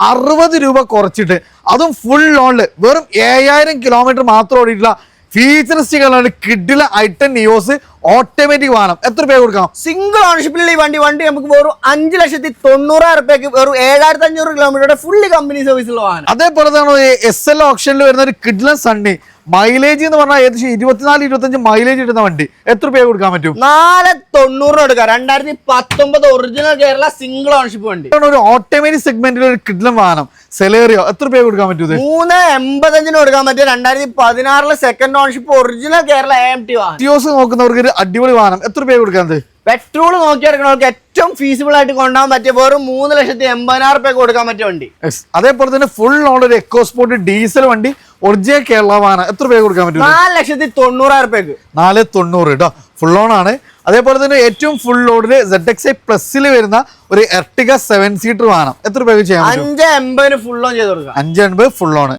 അറുപത് രൂപ കുറച്ചിട്ട് അതും ഫുൾ ലോണിൽ വെറും ഏഴായിരം കിലോമീറ്റർ മാത്രം ഓടിയിട്ടുള്ള ഫീച്ചറിസ്റ്റുകളാണ് കിഡിലെ ഐട്ടൻ നിയോസ് ഓട്ടോമാറ്റിക് വാഹനം. എത്ര രൂപ കൊടുക്കാം സിംഗിൾ ഓണർഷിപ്പിലുള്ള ഈ വണ്ടി വണ്ടി നമുക്ക് വെറും അഞ്ച് ലക്ഷത്തി തൊണ്ണൂറായിരം റുപ്യക്ക് വെറും ഏഴായിരത്തി അഞ്ഞൂറ് കിലോമീറ്ററുടെ ഫുള്ളി കമ്പനി സർവീസ് ഉള്ള വാഹനം. അതേപോലെ തന്നെ എസ് എൽ ഓപ്ഷനിൽ വരുന്ന ഒരു കിഡ്ലൻ സണ്ണി മൈലേജ് എന്ന് പറഞ്ഞാൽ ഏകദേശം ഇരുപത്തിനാല് ഇരുപത്തഞ്ച് മൈലേജ് കിട്ടുന്ന വണ്ടി. എത്ര രൂപ കൊടുക്കാൻ പറ്റും? നാല് തൊണ്ണൂറിന് എടുക്കാം. രണ്ടായിരത്തി പത്തൊമ്പത് ഒറിജിനൽ കേരള സിംഗിൾ ഓണർഷിപ്പ് വണ്ടി. ഒരു ഓട്ടോമാറ്റിക് സെഗ്മെന്റിൽ ഒരു കിഡ്ലം വാഹനം. സെലേറിയോ എത്ര രൂപ കൊടുക്കാൻ പറ്റും മൂന്ന് എൺപത്തഞ്ചിന് കൊടുക്കാൻ പറ്റും രണ്ടായിരത്തി പതിനാറിലെ second ownership original Kerala A T വാഹനം. നോക്കുന്നവർക്ക് ഒരു അടിപൊളി വാഹനം. എത്ര രൂപ കൊടുക്കാത് പെട്രോൾ നോക്കി എടുക്കണവർക്ക് ഏറ്റവും ഫീസിബിൾ ആയിട്ട് കൊണ്ടുപോകാൻ പറ്റിയ വെറും മൂന്ന് ലക്ഷത്തി എൺപതിനായിരം റുപ്യ കൊടുക്കാൻ പറ്റിയ വണ്ടി. അതേപോലെ തന്നെ ഫുൾ ഓൺ ഒരു എക്കോസ്പോർട്ട് ഡീസൽ വണ്ടി ഒറിജിനൽ കേരള വാഹന. എത്ര രൂപ കൊടുക്കാൻ പറ്റും നാല് ലക്ഷത്തി തൊണ്ണൂറായിരം റുപ്യക്ക്. നാല് തൊണ്ണൂറ് കേട്ടോ ഫുൾ ഓൺ ആണ്. അതേപോലെ തന്നെ ഏറ്റവും ഫുൾ ലോഡിൽ സെഡ് എക്സ് ഐ പ്ലസിൽ വരുന്ന ഒരു എർട്ടിക സെവൻ സീറ്റർ വാഹനം. എത്ര രൂപ ചെയ്യാം അഞ്ച് എൺപതിന് ഫുൾ ഓൺ ചെയ്ത് കൊടുക്കാം. അഞ്ച് എൺപത് ഫുൾ ഓൺ